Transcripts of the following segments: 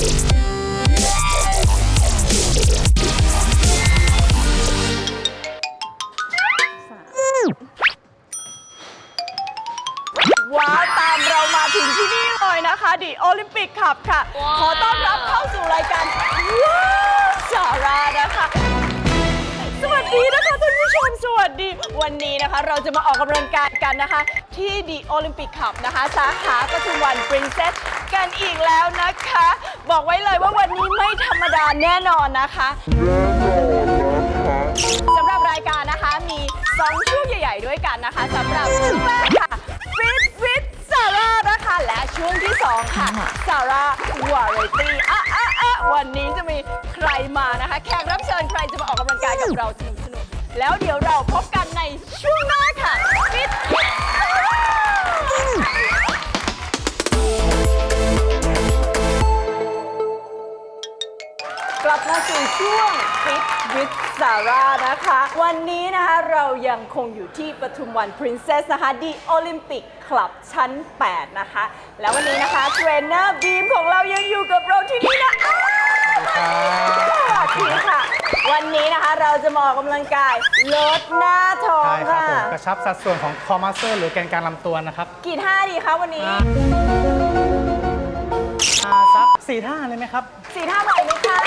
ว้าวตามเรามาถึงที่นี่เลยนะคะดิโอลิมปิกขับค่ะ ขอต้อนรับเข้าสู่รายการว้าวสารานะคะ สวัสดีนะคะท่านผู้ชมสวัสดี วันนี้นะคะ เราจะมาออกกำลังกายกันนะคะ ที่ดีโอลิมปิกขับนะคะ สาขาปทุมวันปรินเซส กันอีกแล้วนะคะ บอกไว้เลยว่าวันนี้ไม่ธรรมดาแน่นอนนะคะสำหรับรายการนะคะมี 2 ช่วงใหญ่ ๆ ด้วยกันนะคะสำหรับช่วงแรกค่ะฟิตฟิตซาร่านะคะและช่วงที่ 2 ค่ะซาร่าวาไรตี้อะอะอะวันนี้จะมีใครมานะคะ แขกรับเชิญใครจะมาออกกำลังกายกับเราสนุกสนุกๆแล้วเดี๋ยวเราพบกันในช่วงหน้า บมาสู่ช่วง Fit with Sarah นะคะ วันนี้นะคะเรายังคงอยู่ที่ปทุมวัน Princess นะคะดีโอลิมปิกคลับชั้น 8 นะคะ แล้ววันนี้นะคะเทรนเนอร์บีมของเรายังอยู่กับเราที่นี่นะอ้าวสวัสดีค่ะ วันนี้นะคะเราจะมาออกกำลังกายลดหน้าท้องใช่ครับค่ะ ผมกระชับสัดส่วนของคอมัสเซอร์หรือแกนกลารลำตัวนะครับกี่ท่าดีคะวันนี้ อ่าสัก สี่ท่าเลยไหมครับ สี่ท่าไหวไหมคะ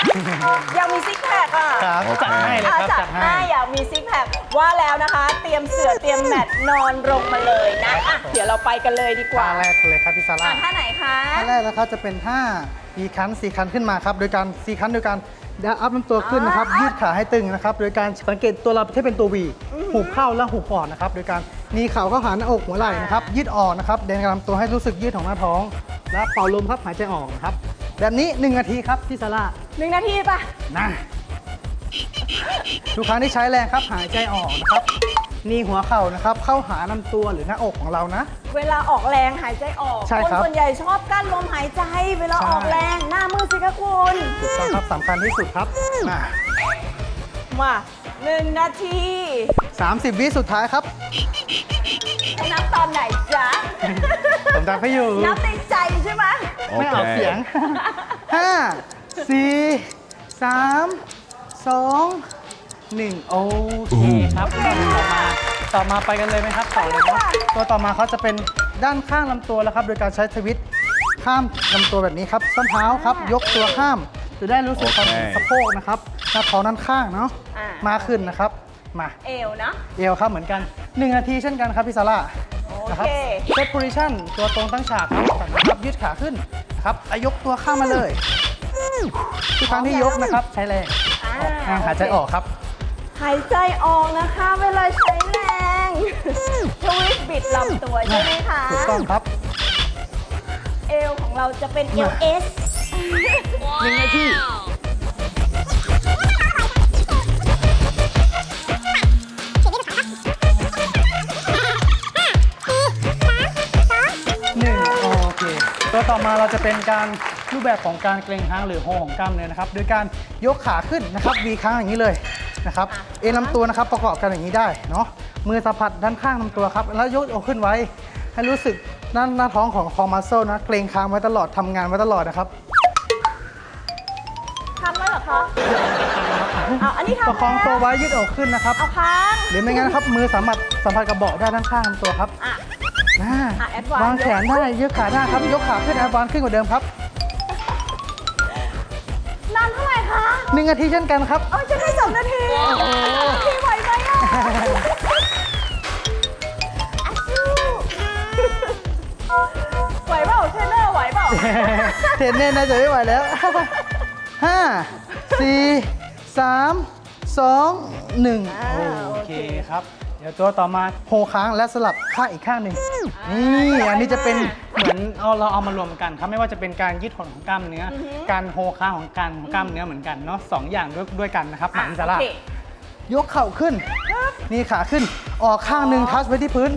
อยากมีซิกแพคอะครับจัดให้เลยครับอะจัจัดดให้ให้อยากมีซิกแพคว่าแล้วนะคะ เตรียมเสื่อเตรียมแมทนอนลงมาเลยนะอะเดี๋ยวเราไปกันเลยดีกว่าท่าแรกเลยครับพี่ซาร่าอะท่าไหนคะท่าแรกนะครับจะเป็นท่าอีคันสี่คันขึ้นมาครับโดยการสี่คันโดยการดันอัพลำตัวขึ้นนะครับ ยืดขาให้ตึงนะครับ โดยการสังเกตตัวเราที่เป็นตัววีหุบเข้าและหุบออกนะครับ โดยการหนีเข่าเข้าหาหน้าอกหัวไหล่นะครับ ยืดออกนะครับ เดินกลำตัวให้รู้สึกยืดของหน้าท้อง และเป่าลมครับหายใจออกนะครับ แบบนี้ 1 นาทีครับพี่ซาร่าหนึ่งนาทีป่ะ นะทุกครั้งที่ใช้แรงครับหายใจออกนะครับหนีหัวเข่านะครับ เข้าหาลำตัวหรือหน้าอกของเรานะ เวลาออกแรงหายใจออก ใช่คนครับส่วนใหญ่ชอบกั้นลมหายใจ เวลาใช่ออกแรงหน้ามือสิคะคุณถูกต้องครับสำคัญที่สุดครับมามาหนึ่งนาที 30 วิสุดท้ายครับ นับตอนไหนจ๊ะ ผมจำให้อยู่ นับในใจใช่ไหมไม่ออกเสียง5 4 3 2 1โอเคครับต่อมาต่อมาไปกันเลยไหมครับต่อเลยเนาะตัวต่อมาเขาจะเป็นด้านข้างลำตัวแล้วครับ โดยการใช้ทวิตข้ามลำตัวแบบนี้ครับส้นเท้าครับ ยกตัวข้าม จะได้รู้สึกความสะโพกนะครับหน้าท้องด้านข้างเนาะอ่ามมาขึ้นนะครับ มาเอวนะ เอวครับเหมือนกัน 1 นาทีเช่นกันครับพี่ซาร่าโอนะคเครับเซตโพซิชันตัวตรงตั้งฉากครับจากนั้นครับยืดขาขึ้นนะครับแล้วยกตัวข้ามมาเลยทุกครั้งที่ยกนะครับ ใช้แรงอ่าออกแรงหายใจออกครับ หายใจออกนะคะ เวลาใช้แรงทวิตบิดลำตัวใช่ไหมคะถูกต้องครับ เอวของเราจะเป็นเอวเอส หนึ่งนาที ตัวต่อมาเราจะเป็นการรูปแบบของการเกร็งค้างหรือโฮของกล้ามเนื้อนะครับ โดยการยกขาขึ้นนะครับวีค้างอย่างนี้เลยนะครับ เอ็นลำตัวนะครับประกอบกันอย่างนี้ได้เนาะ มือสัมผัสด้านข้างลำตัวครับ แล้วยกอกขึ้นไว้ ให้รู้สึกหน้าหน้าท้องของคอมัสเซลนะ เกรงค้างไว้ตลอดทำงานไว้ตลอดนะครับทำแล้วเหรอคะเอาอันนี้ทำประคองตัวไว้ยืดอกขึ้นนะครับ เอาค้าง หรือไม่งั้นนะครับมือสามารถสัมผัสกับเบาะได้ด้านข้างลำตัวครับ อะอ่าอะ advance วางแขนได้ยืดขาได้ครับ ยกขาขึ้นแอดวานขึ้นกว่าเดิมครับนานเท่าไหร่คะ หนึ่งนาทีเช่นกันครับเออจะได้สองนาทีพี่ไหวไหมอะอะสู้ไหวเปล่าเทรนเนอร์ไหวเปล่าเทรนเนอร์น่าจะไม่ไหวแล้วห้าสี่สามสองหนึ่ง อ่าโอเค ครับเดี๋ยวตัวต่อมาโฮค้างและสลับข้างอีกข้างหนึ่งนี่อันนี้จะเป็นเหมือนเอาเราเอามารวมกันครับไม่ว่าจะเป็นการยืดหดของกล้ามเนื้ออการโฮค้างของการของกล้ามเนื้อเหมือนกันเนาะสองอย่างด้วยด้วยกันนะครับหอะนังซาร่าโอเค ยกเข่าขึ้น นี่ขาขึ้นออกข้างหนึ่งทัชไว้ที่พื้น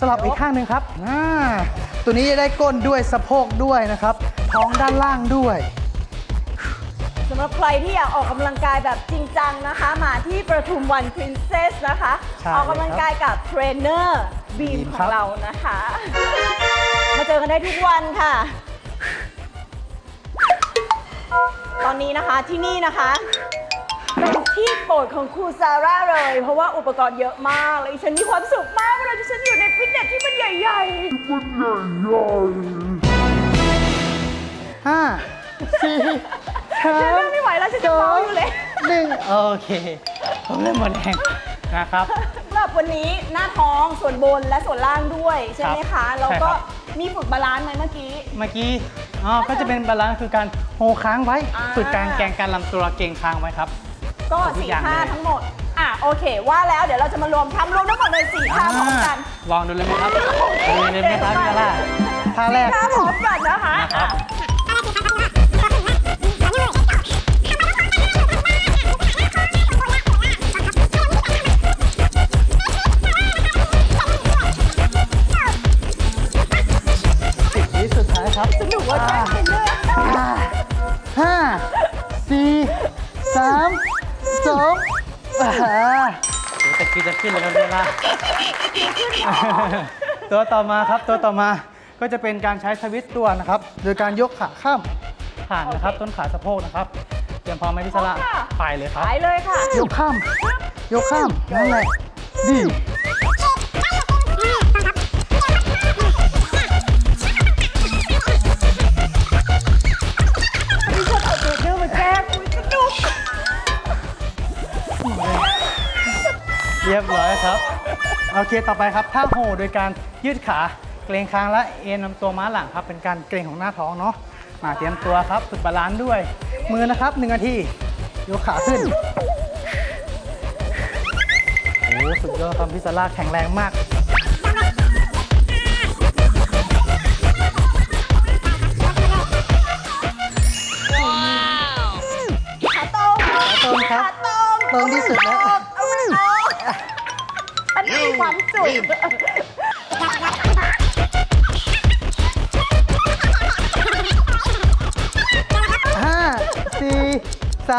สลับอีกข้างหนึ่งครับอ่าตัวนี้จะได้ก้นด้วยสะโพกด้วยนะครับ ท้องด้านล่างด้วย สำหรับใครที่อยากออกกำลังกายแบบจริงจังนะคะ มาที่ประทุมวัน Princess นะคะ ใช่ออกกำลังกายกับเทรนเนอร์บีมบีมขครัองบ เรานะคะ มาเจอกันได้ทุกวันค่ะ ตอนนี้นะคะที่นี่นะคะ เป็นที่โปรดของครูซาร่าเลย เพราะว่าอุปกรณ์เยอะมากเลยฉันมีความสุขมากเวลาที่ฉันอยู่ในฟิตเนสที่มันใหญ่ห้าสี่ๆสา ฉันมเริ่มไม่ไหวแล้วฉันจะเมาอยู่เลยหนึ่งโอเค ผมเริ่มหมดแรงนะครับสำหรับวันนี้หน้าท้องส่วนบนและส่วนล่างด้วยใช่ไหมครัคะบแล้วก็ใช่ครับมีฝึกบาลานซ์ไหมเมื่อกี้เมื่อกี้อ๋อก็จะเป็นบาลานซ์คือการโฮค้างไว้อ่าฝึกการแกงการลำตัวเก่งค้างไว้ครับ ก็ทุกสี่อย่างท่าเลยทั้งหมดอะโอเค ว่าแล้วเดี๋ยวเราจะมารวมทำรวมทั้งหมดเลยสี่ท่าพร้อมกัน ลองดูเลยไหมครับดูเลยไหมครับพี่กาล่าท่าแรกท่าพร้อมกันนะคะนะครับอะ เดี๋ยวตะกี้จะขึ้นเลยครับพี่กาล่าตัวต่อมาครับตัวต่อมาก็จะเป็นการใช้สวิตช์ตัวนะครับ โดยการยกขาข้ามผ่านนะครับ ต้นขาสะโพกนะครับเตรียมพร้อมไหมพี่สละไปเลยครับ ไปเลยค่ะ ยกข้าม ยกข้ามนั่นแหละดี อเคต่อไปครับท่าโฮโดยการยืดขาเกรงคางและเอ็นลำตัวม้าหลังครับ เป็นการเกรงของหน้าท้องเนาะมาเตรียมตัวครับฝึกบาลานซ์ด้วย มือนะครับหนึ่งนาทียกขาขึ้นโอ้โหสุดยอดครับพิซซ่าแข็งแรงมาก 3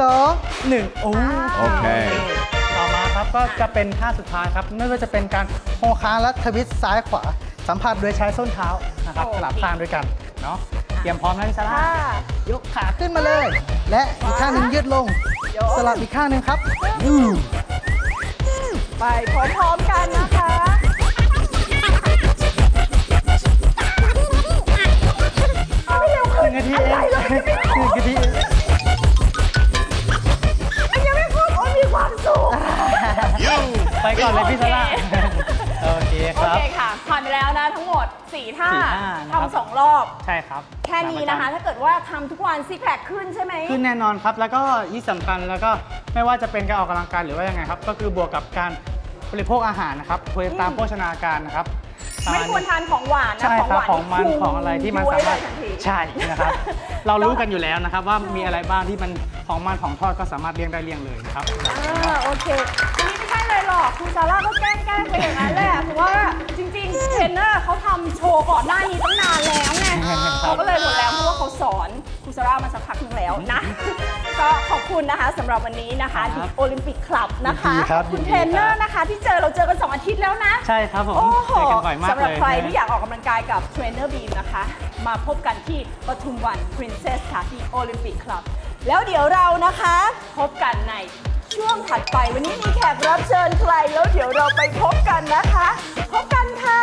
2 1 โอ้โอเค ต่อมาครับก็จะเป็นท่าสุดท้ายครับ ไม่ว่าจะเป็นการโฮค้างและทวิสซ้ายขวา สัมผัสโดยใช้ส้นเท้านะครับสลับข้างด้วยกันเนาะเตรียมพร้อมนะล้วซาร่ายกขาขึ้นมาเลย และอีกข้างหนึ่งยืดลง สลับอีกข้างหนึ่งครับไปพร้อมๆกันนะคะไม่เร็วขึ้นนาทีเองหนึ่งนาที ก่อนเลยพี่สละโอเคโอเคโอครับ เคค่ะ ผ่านไปแล้วนะทั้งหมด 4 ท่าสี่ท่านะครับ ทำสองรอบ ใช่ครับแค่นี้นะคะ ถ้าเกิดว่าทำทุกวันซิกแพคขึ้นใช่ไหม ขึ้นแน่นอนครับ แล้วก็ที่สำคัญแล้วก็ไม่ว่าจะเป็นการออกกำลังกายหรือว่ายังไงครับ ก็คือบวกกับการบริโภคอาหารนะครับคุยตามโภชนาการนะครับปะไม่มาณควรนี้ทานของหวานนะใช่ของคหรับวานของมันที่ของอะไรที่มันย้วยสามารถเลยทันทีใช่นะครับ เรารู้กันอยู่แล้วนะครับ ว่ามีอะไรบ้างที่มันของมันของทอดก็สามารถเลี่ยงได้เลี่ยงเลยนะครับอ่าโอเคอั หรอกคุณซาร่าก็แกล้งแกล้งไปอย่างนั้นแหละเพราะว่าจริงๆเทรนเนอร์เขาทำโชว์ก่อนหน้านี้ตั้งนานแล้วไงเขาก็เลยหมดแล้วเพราะว่าเขาสอนคุณซาร่ามาสักพักหนึงแล้วนะ ก็ขอบคุณนะคะสำหรับวันนี้นะคะครัดิบโอลิมปิกคลับนะคะยินดีครับคุณยินดีเทรนเนอร์นะคะ ที่เจอเราเจอกัน2อาทิตย์แล้วนะ ใช่ครับผมโอ้โหเจอกันบ่อยมากสำหรับเลยใครนะที่อยากออกกำลังกายกับเทรนเนอร์บีมนะคะ มาพบกันที่ปทุมวัน Princess ค่ะที่โอลิมปิกคลับ แล้วเดี๋ยวเรานะคะ พบกันใน ช่วงถัดไปวันนี้มีแขกรับเชิญใครแล้วเดี๋ยวเราไปพบกันนะคะ พบกันค่ะ